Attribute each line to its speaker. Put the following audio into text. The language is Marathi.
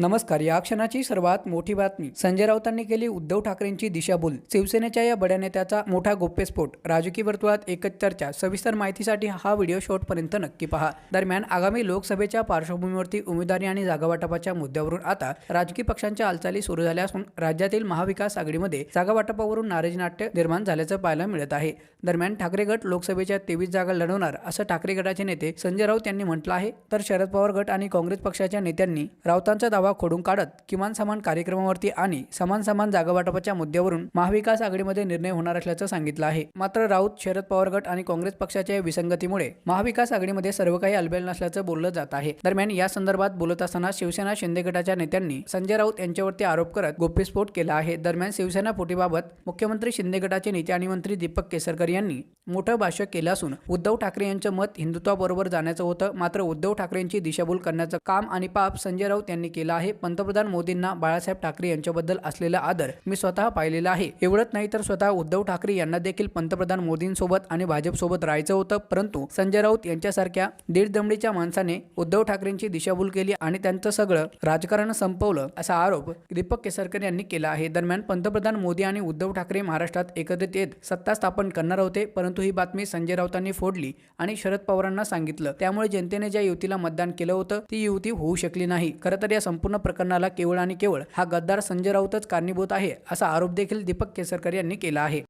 Speaker 1: नमस्कार या क्षणाची सर्वात मोठी बातमी. संजय राऊतांनी केली उद्धव ठाकरेंची दिशाभूल. शिवसेनेच्या या बड्या नेत्याचा मोठा गोप्यस्फोट राजकीय वर्तुळात एकच चर्चा. सविस्तर माहितीसाठी हा व्हिडिओ शॉर्टपर्यंत नक्की पहा. दरम्यान आगामी लोकसभेच्या पार्श्वभूमीवरती उमेदवारी आणि जागावाटपाच्या मुद्द्यावरून आता राजकीय पक्षांच्या हालचाली सुरू झाल्या असून राज्यातील महाविकास आघाडीमध्ये जागावाटपावरून नाराजी नाट्य निर्माण झाल्याचं पाहायला मिळत आहे. दरम्यान ठाकरे गट लोकसभेच्या तेवीस जागा लढवणार असं ठाकरे गटाचे नेते संजय राऊत यांनी म्हटलं आहे. तर शरद पवार गट आणि काँग्रेस पक्षाच्या नेत्यांनी राऊतांचा दावा खोडून काढत किमान समान कार्यक्रमावरती आणि समान समान जागा वाटपाच्या मुद्द्यावरून महाविकास आघाडीमध्ये निर्णय होणार असल्याचं सांगितलं आहे. मात्र राऊत शरद पवार गट आणि काँग्रेस पक्षाच्या विसंगतीमुळे महाविकास आघाडीमध्ये सर्व काही अलबेल नसल्याचं बोललं जात आहे. दरम्यान या संदर्भात बोलत असताना शिवसेना शिंदे गटाच्या नेत्यांनी संजय राऊत यांच्यावरती आरोप करत गोप्यस्फोट केला आहे. दरम्यान शिवसेना फुटीबाबत मुख्यमंत्री शिंदे गटाचे नेते आणि मंत्री दीपक केसरकर यांनी मोठं भाष्य केलं असून उद्धव ठाकरे यांचं मत हिंदुत्वाबरोबर जाण्याचं होतं. मात्र उद्धव ठाकरेंची दिशाभूल करण्याचं काम आणि पाप संजय राऊत यांनी केलं आहे. पंतप्रधान मोदींना बाळासाहेब ठाकरे यांच्याबद्दल असलेला आदर मी स्वतः पाहिलेला आहे. एवढंच नाही तर स्वतः उद्धव ठाकरे यांना देखील पंतप्रधान मोदींसोबत आणि भाजपसोबत राहायचं होतं. परंतु संजय राऊत यांच्यासारख्या दीड दमडीच्या माणसाने उद्धव ठाकरेंची दिशाभूल केली आणि त्यांचं सगळं राजकारण संपवलं असा आरोप दीपक केसरकर यांनी केला आहे. दरम्यान पंतप्रधान मोदी आणि उद्धव ठाकरे महाराष्ट्रात एकत्रित येत सत्ता स्थापन करणार होते. परंतु ही बातमी संजय राऊतांनी फोडली आणि शरद पवारांना सांगितलं. त्यामुळे जनतेने ज्या युतीला मतदान केलं होतं ती युती होऊ शकली नाही. खरं तर या संपूर्ण प्रकरणाला केवळ आणि केवळ हा गद्दार संजय राऊतच कारणीभूत आहे असा आरोप देखील दीपक केसरकर यांनी केला आहे.